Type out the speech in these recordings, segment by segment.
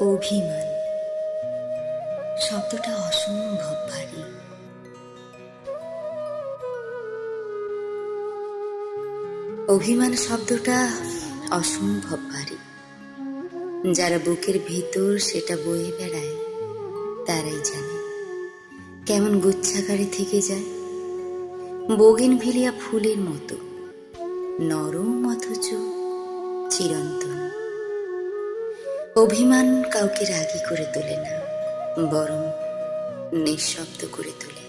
অভিমান। শব্দটা অসম্ভব ভারী। অভিমান শব্দটা অসম্ভব ভারী। যারা বুকের ভিতর সেটা বয়ে বেড়ায়, তারাই জানে কেমন গুচ্ছাকারে থেকে যায়। বগিন ভিলিয়া ফুলের মতো, নরম অথচ চিরন্তন। অভিমান কাউকে রাগী করে তোলে না, বরং নিঃশব্দ করে তোলে।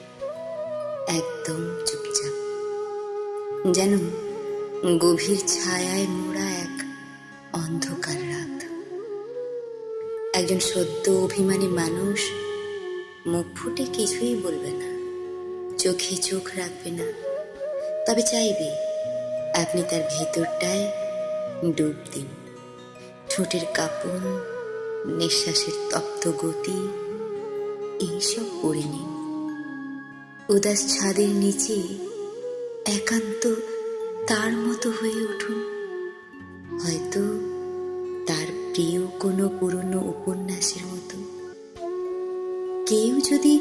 একদম চুপচাপ। যেন গভীর ছায়ায় মোড়া এক অন্ধকার রাত। একজন সদ্য অভিমানী মানুষ মুখ ফুটে কিছুই বলবে না, চোখে চোখ রাখবে না। তবে চাইবে আপনি তার ভেতরটায় ডুব দিন। ঠোঁটের কাপন, নিঃশ্বাসের তপ্ত গতি, এইসব পড়ে নিন উদাস ছাদের নিচে একান্ত তার মতো হয়ে উঠুন। হয়তো তার প্রিয় কোনো পুরনো উপন্যাসের মতো। কেউ যদি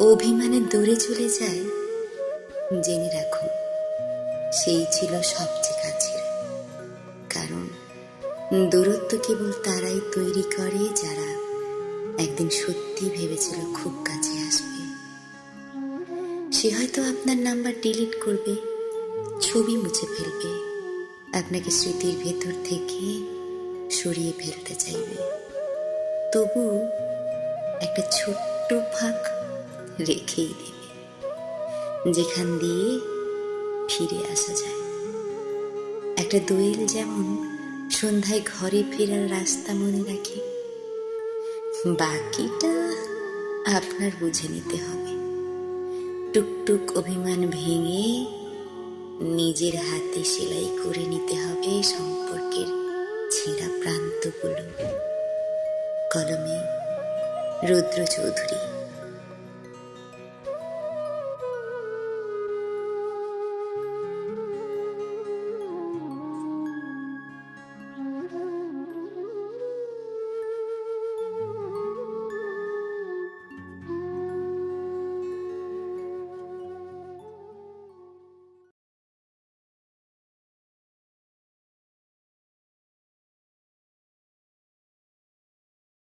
অভিমানে দূরে চলে যায়, জেনে রাখুন, সেই ছিল সবচেয়ে দূরত্ব কেবল তারাই তৈরি করে, যারা একদিন সত্যি ভেবেছিল খুব কাছে আসবে। সে হয়তো আপনার নাম্বার ডিলিট করবে, ছবি মুছে ফেলবে, আপনাকে স্মৃতির ভেতর থেকে সরিয়ে ফেলতে চাইবে। তবু একটা ছোট্ট ফাঁক রেখেই দেবে, যেখান দিয়ে ফিরে আসা যায়। একটা দোয়েল যেমন সন্ধ্যায় ঘরে ফেরার রাস্তা মনে রাখে। বাকিটা আপনার বুঝে নিতে হবে। টুকটুক অভিমান ভেঙে নিজের হাতে সেলাই করে নিতে হবে সম্পর্কের ছেঁড়া প্রান্তগুলো। কলমে রুদ্র চৌধুরী